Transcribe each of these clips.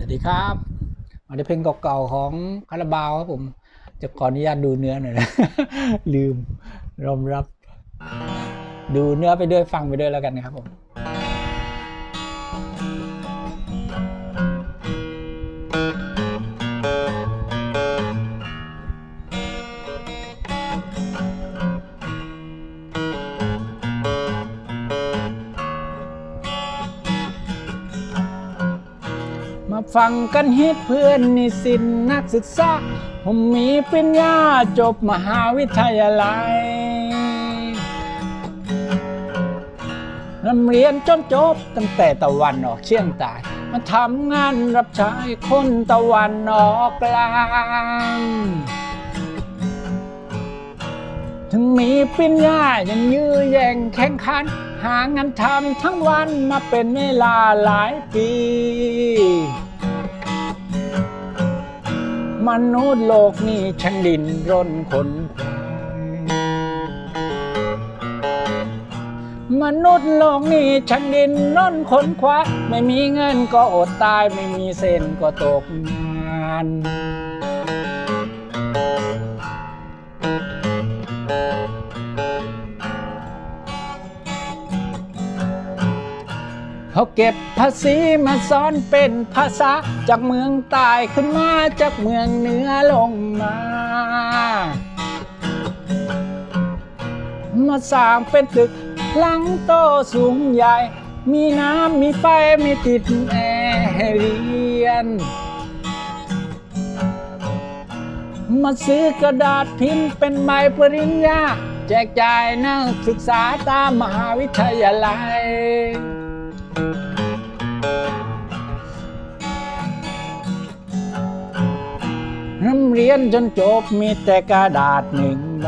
สวัสดีครับมาในเพลงเก่าๆของคาราบาวครับผม จะขออนุญาตดูเนื้อหน่อยนะ ลืมรอมรับ ดูเนื้อไปด้วยฟังไปด้วยแล้วกันนะครับผม ฟังกันเฮ็ดเพื่อนนิสิตนักศึกษา ผมมีปริญญาจบมหาวิทยาลัยรำเรียนจนจบตั้งแต่ตะวันออกเชียงใต้มาทำงานรับใช้คนตะวันออกกลางถึงมีปริญญายังยื้อแย่งแข่งขัน หางานทำทั้งวันมาเป็นเวลาหลายปี นุษย์โลกนี้ช่างดินร่นคนขวายมนุษย์โลกนี้ช่างดินรนคนควาไม่มีเงินก็อดตายไม่มีเส้นก็ตกงาน เขาเก็บภาษีมาสอนเป็นภาษา จากเมืองใต้ขึ้นมาจากเมืองเหนือลงมา มาสร้างเป็นตึกหลังโตสูงใหญ่ มีน้ำมีไฟมีติดแอร์เรียน มาซื้อกระดาษพิมพ์เป็นใบปริญญา แจกจ่ายนักศึกษาตามมหาวิทยาลัย น้ำเรียนจนจบมีแต่กระดาษหนึ่งใบ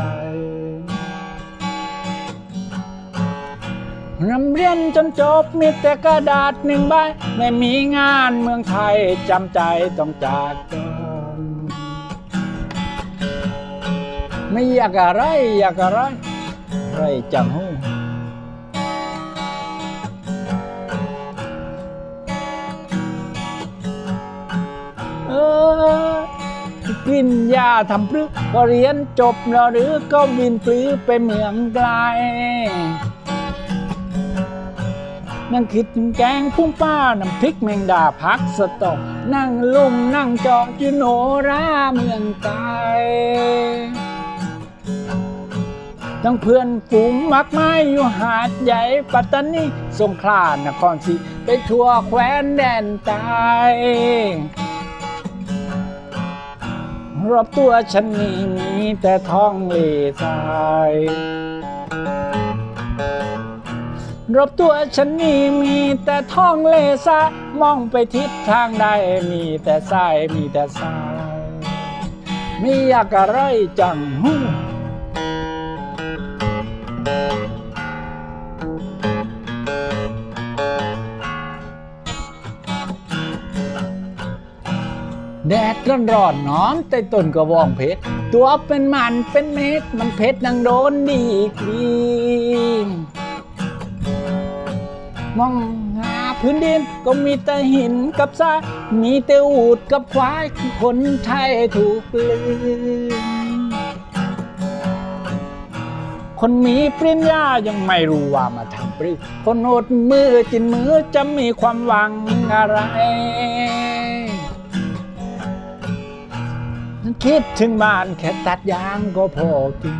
น้ำเรียนจนจบมีแต่กระดาษหนึ่งใบ ไม่มีงานเมืองไทยจำใจต้องจากจนไม่อยากอะไรอยากอะไรไรจังหู กินยาทำพรึกก็เรียนจบแล้วหรือก็บินปลื้อไปเมืองไกลนั่งคิดถึงแกงพุ่งป้าน้ำพริกแมงดาพักสตอกนั่งลุ่มนั่งจอจุโนราเมืองไกลทั้งเพื่อนฝูงมากมายอยู่หาดใหญ่ปัตตานีสงขลานครศรีไปทั่วแคว้นแดนใต้ รอบตัวฉันนี่มีแต่ท้องเลทรายรอบตัวฉันนี่มีแต่ท้องเลทรายมองไปทิศทางใดมีแต่ทรายมีแต่ทรายไม่อยากอะไรจังหู้ แดดร้อนร้อนๆหนอนใต้ต้นกระบองเพชร ตัวเป็นมันเป็นเม็ดมันเพชรนังโดนดีกรีมองหาพื้นดินก็มีแต่หินกับทรายมีแต่อูดกับควายคือคนไทยถูกลืมคนมีปริญญายังไม่รู้ว่ามาทำปริคนอดมือจินมือจะมีความหวังอะไร คิดถึงบ้านแค่ตัดยางก็พอกิน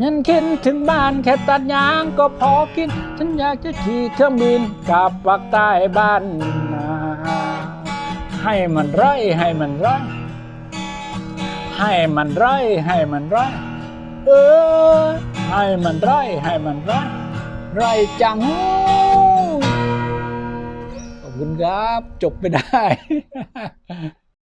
ฉันคิดถึงบ้านแค่ตัดยางก็พอกิน ฉันอยากจะขี่เครื่องบินกลับปักใต้บ้านนาให้มันไร่ให้มันไร่ให้มันไร่ให้มันไร่เออให้มันไร่ให้มันไร่ไร่จัง อบคุณครับ จบไปได้